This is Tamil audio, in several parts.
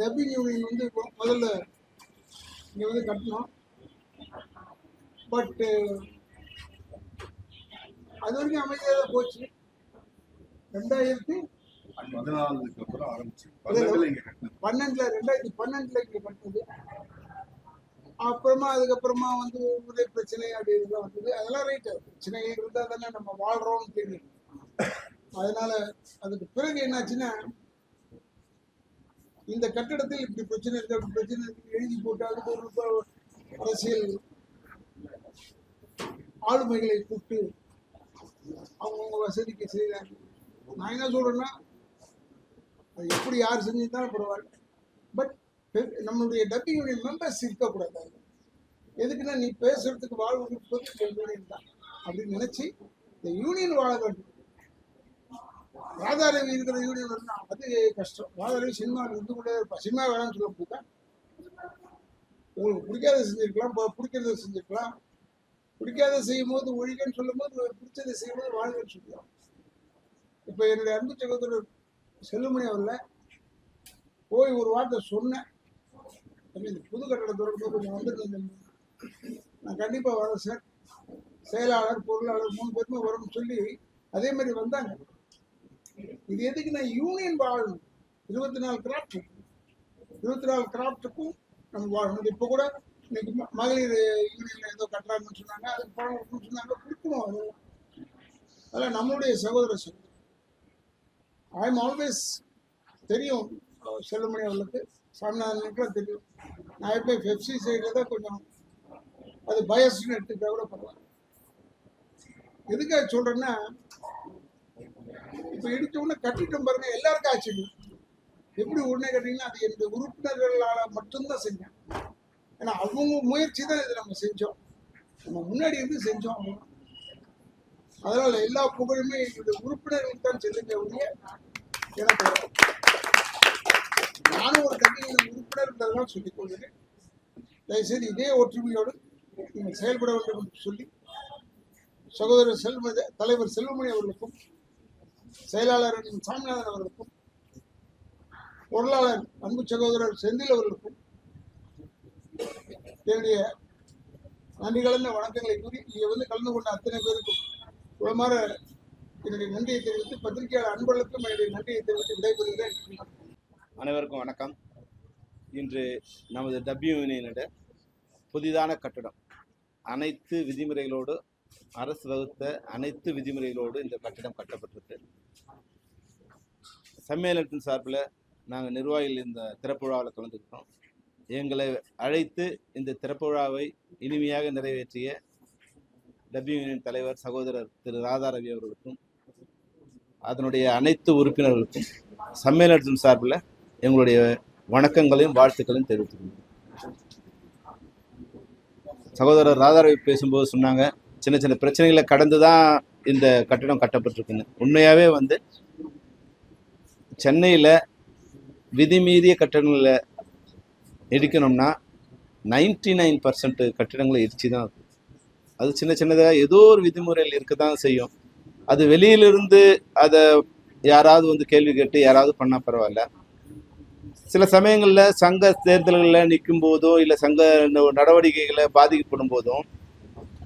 டப்பிங் யூனியன் வந்து முதல்ல இங்கே வந்து கட்டணும். பட்டு அது வரைக்கும் அமைதியாக போச்சு. ரெண்டாயிரத்தி பதினாலுக்கு அப்புறம் ஆரம்பிச்சு. பன்னெண்டுல ரெண்டாயிரத்தி பன்னெண்டுல இங்கே கட்டினது. அப்புறமா அதுக்கப்புறமா வந்து உதய பிரச்சனை அப்படி இதெல்லாம் வந்தது. அதெல்லாம் ரைட்டு பிரச்சனை இருந்தால் தானே நம்ம வாழ்றோம்னு தெரியும். அதனால அதுக்கு பிறகு என்னாச்சுன்னா இந்த கட்டடத்தில் இப்படி பிரச்சனை இருக்கு அப்படி பிரச்சனை இருக்கு. எழுதி போட்டு அதுக்கு ஒரு அரசியல் ஆளுமைகளை கூப்பிட்டு அவங்கவுங்க வசதிக்கு செய்கிறாங்க நான் என்ன சொல்றேன்னா அது எப்படி யார் செஞ்சிருந்தாலும் பரவாயில்ல. பட் நம்மளுடைய டப்பிங் மெம்பர்ஸ் இருக்கக்கூடாது. எதுக்குன்னா நீ பேசுறதுக்கு வாழ்வு கொடுப்பது யூனியன் தான் அப்படின்னு நினைச்சு இந்த யூனியன் வாழ வேண்டும். ராதாரவி இருக்கிற யூனியன் இருந்தா அது கஷ்டம். ராதாரவி சினிமா இருந்து கொண்டே இருப்பா சினிமா வேணாம்னு சொல்ல முடியுதா உங்களுக்கு பிடிக்காத செஞ்சிருக்கலாம் பிடிக்கிறத செஞ்சிருக்கலாம். பிடிக்காத செய்யும் போது ஒழிகன்னு சொல்லும் போது பிடிச்சதை செய்யும் போது வாழ்கன்னு சொல்லலாம் இப்போ என்னுடைய அன்பு சகோதரர் செல்லுமணி அவர்ல போய் ஒரு வார்த்தை சொன்னேன். இந்த புது கட்டடம் திறக்கும் கொஞ்சம் வந்துருந்தேன் நான் கண்டிப்பாக வரேன் சார். செயலாளர் பொருளாளர் மூணு பேருமே வரும்னு சொல்லி அதே மாதிரி வந்தாங்க. இது எதுக்கு நான் யூனியன் வாழணும்? இருபத்தி நாலு கிராஃப்ட் இருபத்தி நாலு கிராஃப்ட்டுக்கும் நம்ம வாழணும். இப்போ கூட இன்னைக்கு மகளிர் யூனியன்ல ஏதோ கட்டுறாங்கன்னு சொன்னாங்க. அதுக்கு பணம் கொடுக்கணும்னு சொன்னாங்க. கொடுக்கணும் அதெல்லாம் அதெல்லாம் நம்மளுடைய சகோதர சகோதரி ஐ எம் ஆல்வேஸ் தெரியும். செல்லமணி செல்லுமணி அவர்களுக்கு சாமிநாதனுக்குலாம் தெரியும். நான் எப்போ பெப்சி சைடில் தான் கொஞ்சம் அது பயஸ்ன்னு எடுத்துக்கிட்டால் கூட பரவாயில்ல. எதுக்காக சொல்கிறேன்னா இப்போ இடித்த உடனே கட்டிட்டோம் பாருங்க எல்லாருக்கும் ஆச்சரியம். எப்படி உடனே கட்டிங்கன்னா அது எந்த உறுப்பினர்களால் மட்டும்தான் செஞ்சேன். ஏன்னா அவங்க முயற்சி தான் இது நம்ம செஞ்சோம். நம்ம முன்னாடி இருந்து செஞ்சோம். அதனால எல்லா புகழுமே என்னுடைய உறுப்பினர்களுக்கு தான் செல்லுங்க ஒழிய எனக்கு நானும் ஒரு கட்சியின் உறுப்பினர்ன்றதெல்லாம் சொல்லிக் கொள்கிறேன். தயவுசெய்து இதே ஒற்றுமையோடு நீங்கள் செயல்பட வேண்டும் என்று சொல்லி சகோதரர் செல்வ தலைவர் செல்வமணி அவர்களுக்கும் செயலாளர் சாமிநாதன் அவர்களுக்கும் பொருளாளர் அன்பு சகோதரர் செந்தில் அவர்களுக்கும் என்னுடைய நன்றி கலந்த வணக்கங்களை கூறி இங்கே வந்து கலந்து கொண்ட அத்தனை பேருக்கும் உளமாற என்னுடைய நன்றியை தெரிவித்து பத்திரிகையாளர் அன்பர்களுக்கும் என்னுடைய நன்றியை தெரிவித்து விடைபெறுகிறேன். அனைவருக்கும் வணக்கம். இன்று நமது டபிள்யூ யூனியனிட புதிதான கட்டடம். அனைத்து விதிமுறைகளோடு அரசு வகுத்த அனைத்து விதிமுறைகளோடு இந்த கட்டிடம் கட்டப்பட்டிருக்கு. சம்மேளனத்தின் சார்பில் நாங்கள் நிர்வாகிகள் இந்த திறப்பு விழாவில் கலந்துக்கிட்டோம். எங்களை அழைத்து இந்த திறப்பு விழாவை இனிமையாக நிறைவேற்றிய டபிள்யூ யூனியன் தலைவர் சகோதரர் திரு ராதாரவி அவர்களுக்கும் அதனுடைய அனைத்து உறுப்பினர்களுக்கும் சம்மேளனத்தின் சார்பில் எங்களுடைய வணக்கங்களையும் வாழ்த்துக்களையும் தெரிவித்துக்கொள்கிறேன் சகோதரர் ராதாரவி பேசும்போது சொன்னாங்க சின்ன சின்ன பிரச்சனைகளை கடந்து தான் இந்த கட்டடம் கட்டப்பட்டிருக்குன்னு. உண்மையாகவே வந்து சென்னையில் விதிமீறிய கட்டடங்களை இடிக்கணும்னா நைன்டி நைன் பர்சன்ட் கட்டிடங்களை இடிச்சு தான் இருக்கும் அது சின்ன சின்னதாக ஏதோ ஒரு விதிமுறையில் இருக்க தான் செய்யும். அது வெளியிலிருந்து அதை யாராவது வந்து கேள்வி கேட்டு யாராவது பண்ணால் பரவாயில்ல. சில சமயங்களில் சங்க தேர்தல்களில் நிற்கும் போதோ இல்லை சங்க நடவடிக்கைகளை பாதிக்கப்படும் போதும்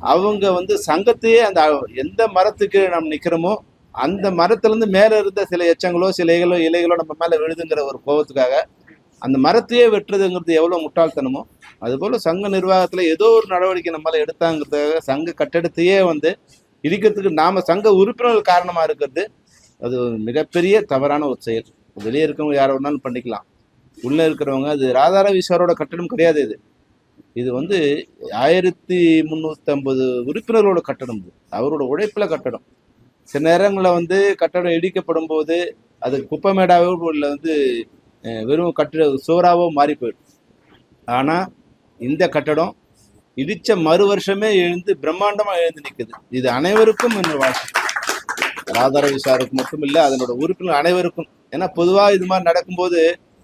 அவங்க வந்து சங்கத்தையே அந்த எந்த மரத்துக்கு நம்ம நிற்கிறோமோ அந்த மரத்துலேருந்து மேலே இருந்த சில எச்சங்களோ சிலைகளோ இலைகளோ நம்ம மேலே விழுதுங்கிற ஒரு கோபத்துக்காக அந்த மரத்தையே வெட்டுறதுங்கிறது எவ்வளோ முட்டாள்தனமோ அதுபோல் சங்க நிர்வாகத்தில் ஏதோ ஒரு நடவடிக்கை நம்மளால் எடுத்தாங்கிறதுக்காக சங்க கட்டடத்தையே வந்து இடிக்கிறதுக்கு நாம் சங்க உறுப்பினர்கள் காரணமாக இருக்கிறது. அது மிகப்பெரிய தவறான ஒரு செயல். வெளியே இருக்கவங்க யாரை வேணாலும் பண்ணிக்கலாம். உள்ளே இருக்கிறவங்க அது ராதாரவீஸ்வரோட சாரோட கட்டடம் கிடையாது இது. இது வந்து ஆயிரத்தி முந்நூற்றம்பது உறுப்பினர்களோட கட்டடம் இது. அவரோட உழைப்பில் கட்டடம். சில நேரங்களில் வந்து கட்டடம் இடிக்கப்படும் போது அது குப்பமேடாவோ இல்லை வந்து வெறும் கட்டிட சுவராகவோ மாறி போயிடும் ஆனால் இந்த கட்டடம் இடித்த மறு வருஷமே எழுந்து பிரம்மாண்டமாக எழுந்து நிற்குது இது அனைவருக்கும் இந்த வாழ்க்கை ராதாரவி சாருக்கு மட்டும் இல்லை அதனோட உறுப்பினர் அனைவருக்கும். ஏன்னா பொதுவாக இது மாதிரி நடக்கும்போது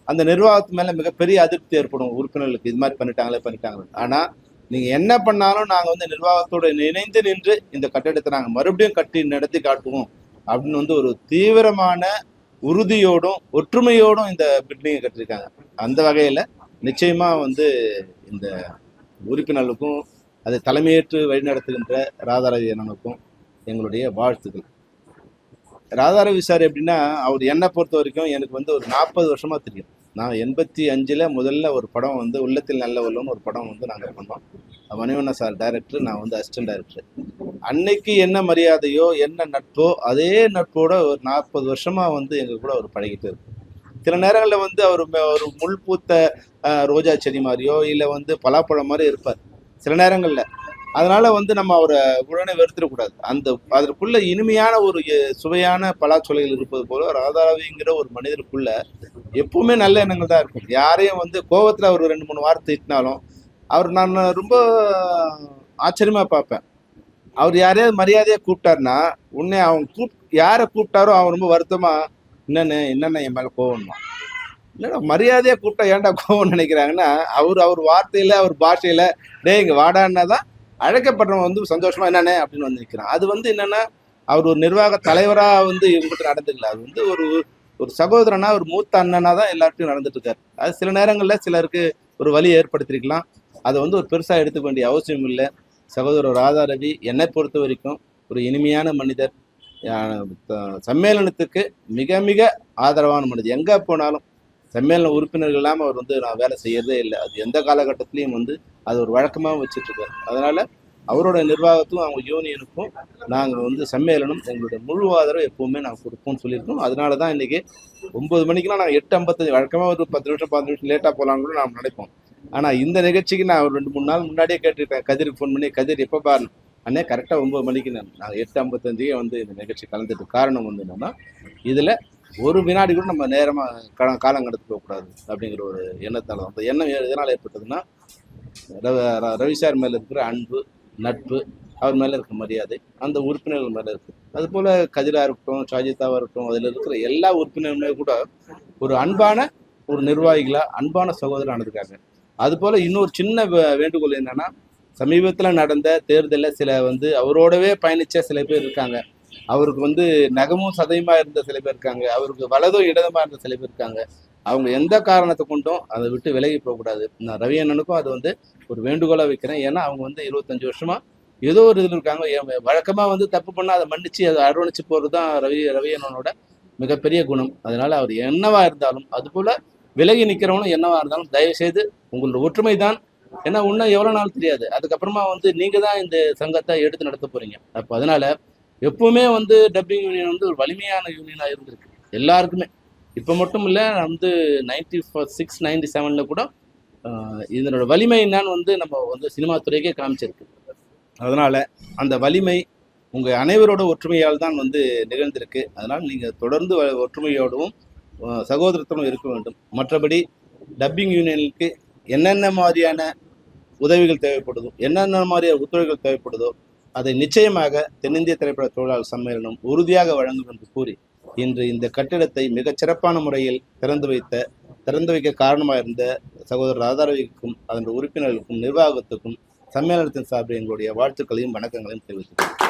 அந்த நிர்வாகத்து மேல மிகப்பெரிய அதிருப்தி ஏற்படும் உறுப்பினர்களுக்கு. இது மாதிரி பண்ணிட்டாங்களே பண்ணிட்டாங்களே. ஆனா நீங்க என்ன பண்ணாலும் நாங்க வந்து நிர்வாகத்தோட இணைந்து நின்று இந்த கட்டடத்தை நாங்க மறுபடியும் கட்டி நடத்தி காட்டுவோம் அப்படின்னு வந்து ஒரு தீவிரமான உறுதியோடும் ஒற்றுமையோடும் இந்த பில்டிங்கை கட்டியிருக்காங்க. அந்த வகையில் நிச்சயமா வந்து இந்த உறுப்பினர்களுக்கும் அதை தலைமையேற்று வழிநடத்துகின்ற ராதாரவி அண்ணனுக்கும் எங்களுடைய வாழ்த்துக்கள். ராதாரவி சார் எப்படின்னா அவர் என்னை பொறுத்த வரைக்கும் எனக்கு வந்து ஒரு நாற்பது வருஷமா தெரியும். நான் எண்பத்தி அஞ்சில் முதல்ல ஒரு படம் வந்து உள்ளத்தில் நல்லவல்லன்னு ஒரு படம் வந்து நாங்கள் பண்ணோம். மணிவண்ணா சார் டைரக்டர் நான் வந்து அசிஸ்டன்ட் டைரக்டர் அன்னைக்கு என்ன மரியாதையோ என்ன நட்போ அதே நட்போட ஒரு நாற்பது வருஷமாக வந்து எங்கள் கூட அவர் பழகிட்டு இருக்கு. சில நேரங்களில் வந்து அவர் ஒரு முள் பூத்த ரோஜா செடி மாதிரியோ இல்லை வந்து பலாப்பழம் மாதிரி இருப்பார். சில நேரங்களில் அதனால வந்து நம்ம அவரை உடனே வெறுத்துடக்கூடாது. அந்த அதற்குள்ள இனிமையான ஒரு சுவையான பலாச்சொலைகள் இருப்பது போல ராதாவிங்கிற ஒரு மனிதருக்குள்ள எப்பவுமே நல்ல எண்ணங்கள் தான் இருக்கும். யாரையும் வந்து கோவத்தில் அவர் ரெண்டு மூணு வார்த்தை திட்டினாலும் அவர் நான் ரொம்ப ஆச்சரியமாக பார்ப்பேன். அவர் யாரையாவது மரியாதையாக கூப்பிட்டாருன்னா உன்னை அவன் கூப் யாரை கூப்பிட்டாரோ அவன் ரொம்ப வருத்தமாக என்னென்ன என்னென்ன என் மேலே கோவம்னா இல்லைடா மரியாதையாக கூப்பிட்டா ஏன்டா கோவம் நினைக்கிறாங்கன்னா அவர் அவர் வார்த்தையில் அவர் பாஷையில் டேய் இங்கே வாடான்னா தான் அழைக்கப்படுறவன் வந்து சந்தோஷமா என்னென்ன அப்படின்னு வந்து நிற்கிறான் அது வந்து என்னன்னா அவர் ஒரு நிர்வாக தலைவராக வந்து இவங்ககிட்ட நடந்துக்கல. அது வந்து ஒரு ஒரு சகோதரனா ஒரு மூத்த அண்ணனா தான் எல்லார்ட்டையும் நடந்துட்டு இருக்காரு அது சில நேரங்களில் சிலருக்கு ஒரு வழி ஏற்படுத்திருக்கலாம். அதை வந்து ஒரு பெருசாக எடுத்துக்க வேண்டிய அவசியம் இல்லை. சகோதரர் ராதா ரவி என்னை பொறுத்த வரைக்கும் ஒரு இனிமையான மனிதர். சம்மேளனத்துக்கு மிக மிக ஆதரவான மனிதர். எங்கே போனாலும் சம்மேளன உறுப்பினர்கள் இல்லாமல் அவர் வந்து நான் வேலை செய்யறதே இல்லை. அது எந்த காலகட்டத்திலையும் வந்து அது ஒரு வழக்கமாக வச்சுட்டு அதனால் அதனால அவரோட நிர்வாகத்தும் அவங்க யூனியனுக்கும் நாங்கள் வந்து சம்மேளனம் எங்களுடைய முழு ஆதரவு எப்போவுமே நாங்கள் கொடுப்போம்னு சொல்லியிருக்கோம். அதனால தான் இன்னைக்கு ஒன்பது மணிக்கெலாம் நாங்கள் எட்டு ஐம்பத்தஞ்சு வழக்கமாக ஒரு பத்து நிமிஷம் பதினஞ்சு நிமிஷம் லேட்டாக போகலான்னு கூட நாம் நினைப்போம். ஆனால் இந்த நிகழ்ச்சிக்கு நான் ஒரு ரெண்டு மூணு நாள் முன்னாடியே கேட்டுக்கிட்டேன் கதிருக்கு ஃபோன் பண்ணி கதிர் எப்போ பாரு? அண்ணே கரெக்டாக ஒன்பது மணிக்கு நான் நாங்கள் எட்டு ஐம்பத்தஞ்சுக்கே வந்து இந்த நிகழ்ச்சி கலந்துட்டு காரணம் வந்து என்னென்னா இதில் ஒரு வினாடி கூட நம்ம நேரமாக கா காலம் கடத்து போகக்கூடாது அப்படிங்கிற ஒரு எண்ணத்தால் அந்த எண்ணம் எதனால் ஏற்பட்டதுன்னா ரவி ர- சார் மேலே இருக்கிற அன்பு நட்பு அவர் மேலே இருக்க மரியாதை அந்த உறுப்பினர்கள் மேலே இருக்கு. அதுபோல் கதிரா இருக்கட்டும் ஷாஜிதாவாக இருக்கட்டும் அதில் இருக்கிற எல்லா உறுப்பினருமே கூட ஒரு அன்பான ஒரு நிர்வாகிகளாக அன்பான சகோதரர் நடந்துக்காங்க அதுபோல் இன்னொரு சின்ன வேண்டுகோள் என்னன்னா சமீபத்தில் நடந்த தேர்தலில் சில வந்து அவரோடவே பயணிச்ச சில பேர் இருக்காங்க. அவருக்கு வந்து நகமும் சதையுமா இருந்த சில பேர் இருக்காங்க. அவருக்கு வலதும் இடதுமா இருந்த சில பேர் இருக்காங்க. அவங்க எந்த காரணத்தை கொண்டும் அதை விட்டு விலகி போகக்கூடாது நான் ரவி அண்ணனுக்கும் அது வந்து ஒரு வேண்டுகோளாக வைக்கிறேன். ஏன்னா அவங்க வந்து இருபத்தஞ்சு வருஷமா ஏதோ ஒரு இதில் இருக்காங்க. வழக்கமாக வந்து தப்பு பண்ணால் அதை மன்னிச்சு அதை அரவணைச்சு போகிறது தான் ரவி ரவி அண்ணனோட மிகப்பெரிய குணம். அதனால் அவர் என்னவா இருந்தாலும் அதுபோல் விலகி நிற்கிறவனும் என்னவா இருந்தாலும் தயவுசெய்து உங்களோட ஒற்றுமை தான் ஏன்னா இன்னும் எவ்வளோ நாள் தெரியாது. அதுக்கப்புறமா வந்து நீங்கள் தான் இந்த சங்கத்தை எடுத்து நடத்த போகிறீங்க அப்போ அதனால எப்பவுமே வந்து டப்பிங் யூனியன் வந்து ஒரு வலிமையான யூனியனாக இருந்திருக்கு. எல்லாருக்குமே. இப்போ மட்டும் இல்லை வந்து நைன்டி சிக்ஸ் நைன்டி செவனில் கூட இதனோட வலிமை என்னன்னு வந்து நம்ம வந்து சினிமா துறைக்கே காமிச்சிருக்கு. அதனால் அந்த வலிமை உங்கள் அனைவரோட ஒற்றுமையால் தான் வந்து நிகழ்ந்திருக்கு. அதனால் நீங்கள் தொடர்ந்து வ- ஒற்றுமையோடவும் ஆஹ், சகோதரத்துடன் இருக்க வேண்டும். மற்றபடி டப்பிங் யூனியனுக்கு என்னென்ன மாதிரியான உதவிகள் தேவைப்படுதோ என்னென்ன மாதிரியான ஒத்துழைப்புகள் தேவைப்படுதோ அதை நிச்சயமாக தென்னிந்திய திரைப்பட தொழிலாளர் சம்மேளனம் உறுதியாக வழங்கும் என்று கூறி இன்று இந்த கட்டிடத்தை மிகச் சிறப்பான முறையில் திறந்து வைத்த திறந்து வைக்க காரணமாக இருந்த சகோதரர் ராதாரவிக்கும் அதனுடைய உறுப்பினர்களுக்கும் நிர்வாகத்துக்கும் சம்மேளனத்தின் சார்பில் எங்களுடைய வாழ்த்துக்களையும் வணக்கங்களையும் தெரிவித்துக்கிறேன்